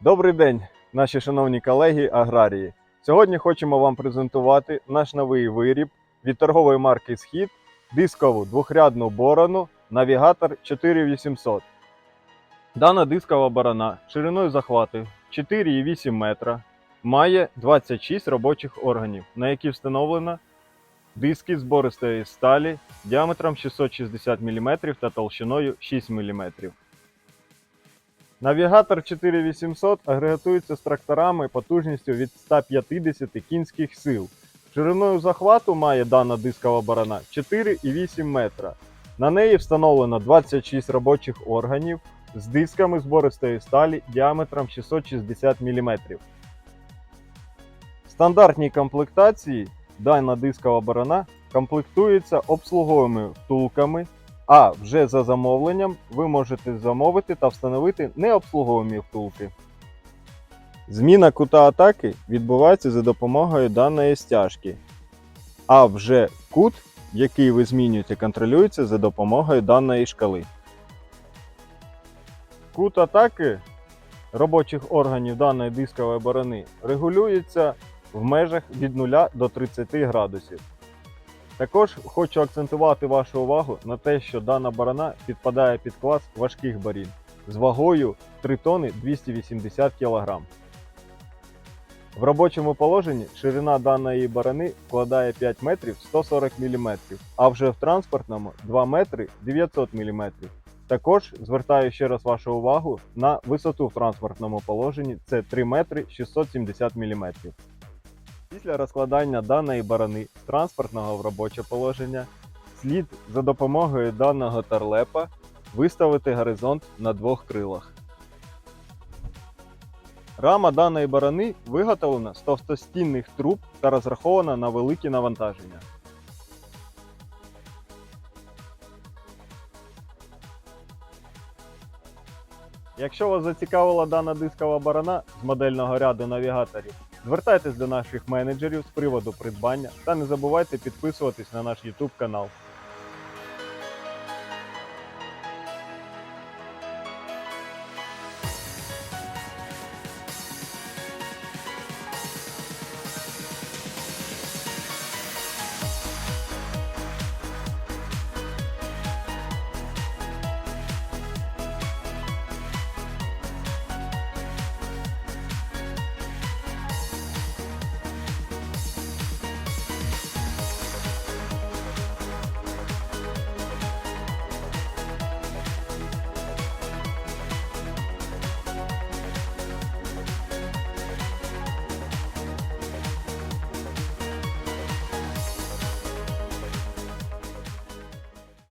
Добрий день, наші шановні колеги аграрії. Сьогодні хочемо вам презентувати наш новий виріб від торгової марки Схід дискову двохрядну борону Навігатор 4800. Дана дискова борона шириною захвату 4,8 метра має 26 робочих органів, на які встановлено диски збористої сталі діаметром 660 мм та толщиною 6 мм. Навігатор 4800 агрегатується з тракторами потужністю від 150 кінських сил. Шириною захвату має дана дискова барана 4,8 метра. На неї встановлено 26 робочих органів з дисками збористої сталі діаметром 660 мм. В стандартній комплектації дана дискова барана комплектується обслуговими втулками, а вже за замовленням ви можете замовити та встановити необслуговувані втулки. Зміна кута атаки відбувається за допомогою даної стяжки. А вже кут, який ви змінюєте, контролюється за допомогою даної шкали. Кут атаки робочих органів даної дискової борони регулюється в межах від 0 до 30 градусів. Також хочу акцентувати вашу увагу на те, що дана барана підпадає під клас важких барін з вагою 3 тонни 280 кг. В робочому положенні ширина даної барани складає 5 метрів 140 мм, а вже в транспортному 2 метри 900 мм. Також звертаю ще раз вашу увагу на висоту в транспортному положенні це 3 метри 670 мм. Після розкладання даної барани з транспортного в робоче положення слід за допомогою даного тарлепа виставити горизонт на двох крилах. Рама даної барани виготовлена з товстостінних труб та розрахована на великі навантаження. Якщо вас зацікавила дана дискова барана з модельного ряду навігаторів, звертайтесь до наших менеджерів з приводу придбання та не забувайте підписуватись на наш YouTube канал.